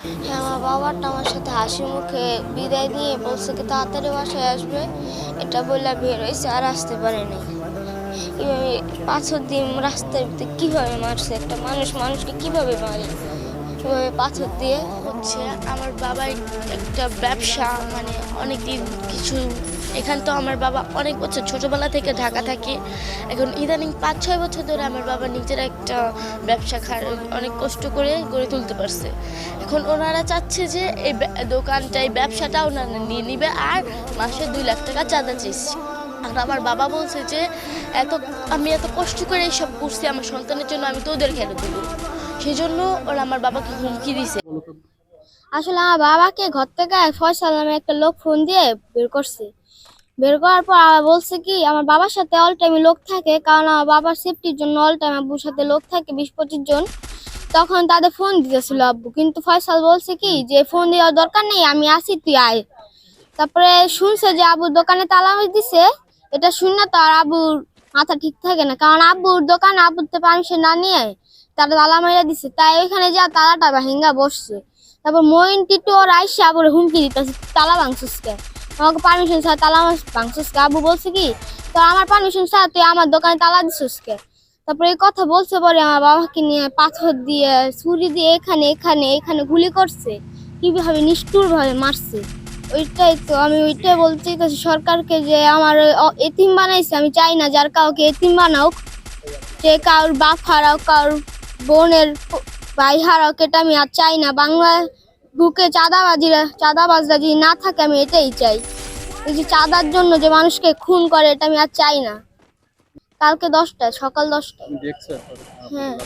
হ্যাঁ আমার বাবাটা আমার সাথে হাসি মুখে বিদায় নিয়ে বলছে কি, তাড়াতাড়ি বাসায় আসবে। এটা বললে বের হয়েছে, আর আসতে পারেনি এভাবে দিন রাস্তার ভিতরে কীভাবে মারছে? একটা মানুষ মানুষকে কীভাবে মারে? এভাবে পাথর দিয়ে হচ্ছে আমার বাবার একটা ব্যবসা মানে অনেক দিন কিছু, এখান তো আমার বাবা অনেক বছর ছোটবেলা থেকে ঢাকা থাকে। এখন ইদানিং পাঁচ, ছয় বছর ধরে আমার বাবা নিজের একটা ব্যবসা অনেক কষ্ট করে গড়ে তুলতে পারছে। এখন ওনারা চাচ্ছে যে এই দোকানটা এই ব্যবসাটা ওনারা নিয়ে নিবে আর মাসে দুই লাখ টাকা চাঁদা চেয়েছে আর আমার বাবা বলছে যে এত, আমি এত কষ্ট করে এইসব করছি আমার সন্তানের জন্য আমি তো ওদের কেন দেবো। সেই জন্য ওরা আমার বাবাকে হুমকি দিছে। আসলে আমার বাবাকে ঘর থেকে ফয়সাল নামে একটা লোক ফোন দিয়ে বের করছে। বের করার পর আবার বলছে কি, আমার বাবার সাথে অল টাইম লোক থাকে, কারণ আমার বাবার সেফটির জন্য অল টাইম আব্বুর সাথে লোক থাকে, বিশ পঁচিশ জন। তখন তাদের ফোন দিতেছিল আব্বু, কিন্তু ফয়সাল বলছে কি, যে ফোন দেওয়ার দরকার নেই, আমি আসি তুই আয়। তারপরে শুনছে যে আবুর দোকানে তালা দিছে, এটা শুনে তো আর আবুর মাথা ঠিক থাকে না। কারণ আব্বুর দোকানে আব্বুর তো পারমিশন না নিয়ে তারা তালা মাইরা দিছে। তাই ওইখানে যা তালাটা ভাঙ্গা বসছে। তারপর মইন, টিটু ওর আইসে আবার হুমকি দিতেছে, তালা ভাঙছিসকে আমাকে পারমিশন ছাড়া তালা ভাঙছিসকে আব্বু বলছে কি, তো আমার পারমিশন ছাড়া তুই আমার দোকানে তালা দিছিসকে তারপরে এই কথা বলছে পরে আমার বাবাকে নিয়ে পাথর দিয়ে, ছুরি দিয়ে এখানে এখানে এখানে গুলি করছে। কীভাবে? নিষ্ঠুর ভাবে মারছে। ওইটাই তো আমি ওইটাই বলতে চাইতেছি সরকারকে যে আমার এতিম বানাইছে আমি চাই না যার কাউকে এতিম বানাওক যে কারোর বাপ হারাও কারোর বোনের ভাই হারাও এটা আমি আর চাই না। বাংলা বুকে চাঁদাবাজিরা চাঁদাবাজরা যদি না থাকে আমি এটাই চাই। এই যে চাঁদার জন্য যে মানুষকে খুন করে এটা আমি আর চাই না। কালকে দশটা সকাল দশটায়। হ্যাঁ।